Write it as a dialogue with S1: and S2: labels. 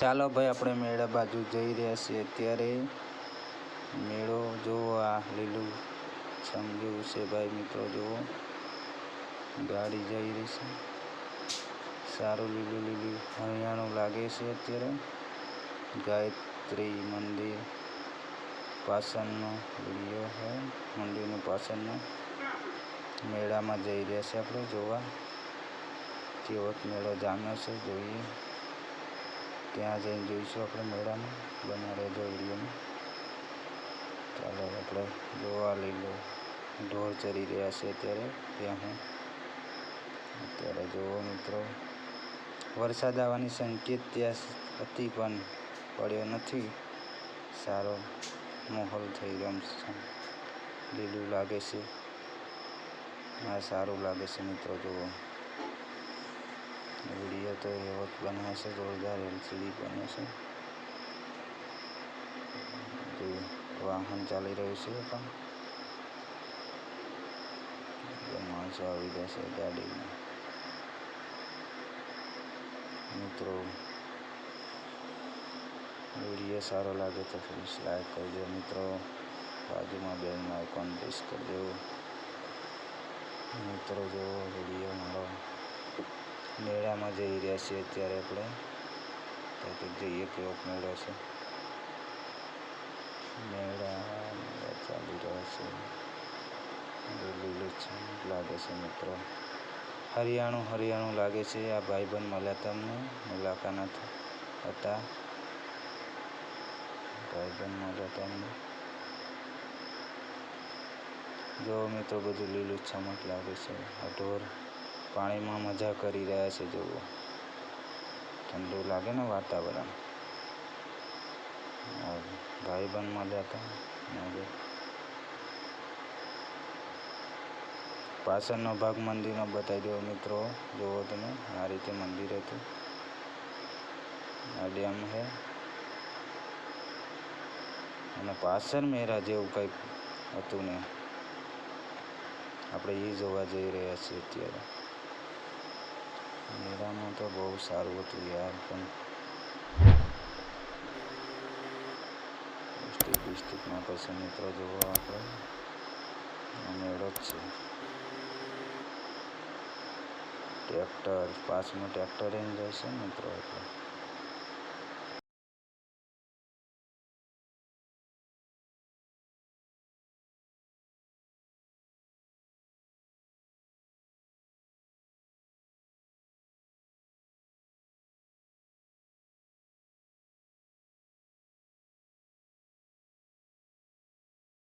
S1: ચાલો ભાઈ, આપણે મેળા બાજુ જઈ રહ્યા છીએ અત્યારે. મેળો જોવો આ લીલું સમજ્યું છે ભાઈ મિત્રો જુઓ ગાડી જઈ રહી છે. સારું લીલું લીલું હરિયાણું લાગે છે અત્યારે. ગાયત્રી મંદિર પાછળનો વીડિયો છે મંદિરનું પાછળનો મેળામાં જઈ રહ્યા છે આપણે, જોવા. કેવો મેળો જામ્યો છે, જોઈએ. ત્યાં જઈને જોઈશું આપણે મેળામાં. બના રહેજો વિડીયોમાં. ચાલો આપણે જોવા લીલો ઢોર ચરી રહ્યા છે અત્યારે. ત્યાં હું. અત્યારે જુઓ મિત્રો. વરસાદ આવવાની સંકેત ત્યાં હતી પણ પડ્યો નથી. સારો માહોલ થઈ રહ્યો છે. લીલું લાગે છે. આ સારું લાગે છે મિત્રો, જુઓ. વીડિયો તો એ જ બને છે જોરદાર એલસીડી બને છે વાહન ચાલી રહ્યું છે પણ. માણસો આવી જશે ગાડીમાં. મિત્રો, વીડિયો સારો લાગે તો પ્લીઝ લાઈક કરજો મિત્રો. બાજુમાં બેલનું આઇકોન પ્રેસ કરજો. મિત્રો, જો વીડિયો મારો મેળામાં જઈ રહ્યા છીએ અત્યારે આપણે. તો જઈએ કેવો મેળો છે. મેળા ચાલી રહ્યા છે. લાગે છે મિત્રો. હરિયાણું હરિયાણું લાગે છે. આ ભાઈબંધ મળ્યા તમને, મુલાકાત હતા. ભાઈબંધ મળ્યા તમને. જો મિત્રો બધું લીલું લાગે છે. આ ઢોર પાણીમાં મજા કરી રહ્યા છે, જુઓ. ઠંડુ લાગે ને વાતાવરણ. ભાઈબંધ મળ્યા હતા પાછળનો ભાગ મંદિરનો બતાવી દો મિત્રો. જુઓ તમે, આ રીતે મંદિર હતું. આ ડેમ છે અને પાછળ મેરા જેવું કંઈક હતું ને. આપણે એ જોવા જઈ રહ્યા છીએ અત્યારે. મેળામાં તો બહુ સારું હતું યાર, પણ ડિસ્ટ્રિક્ટ ડિસ્ટ્રિક્ટમાં પછી મિત્રો જોવો આપણે. મેળો જ છે. ટ્રેક્ટર પાસમાં ટ્રેક્ટર એમ છે મિત્રો એટલે?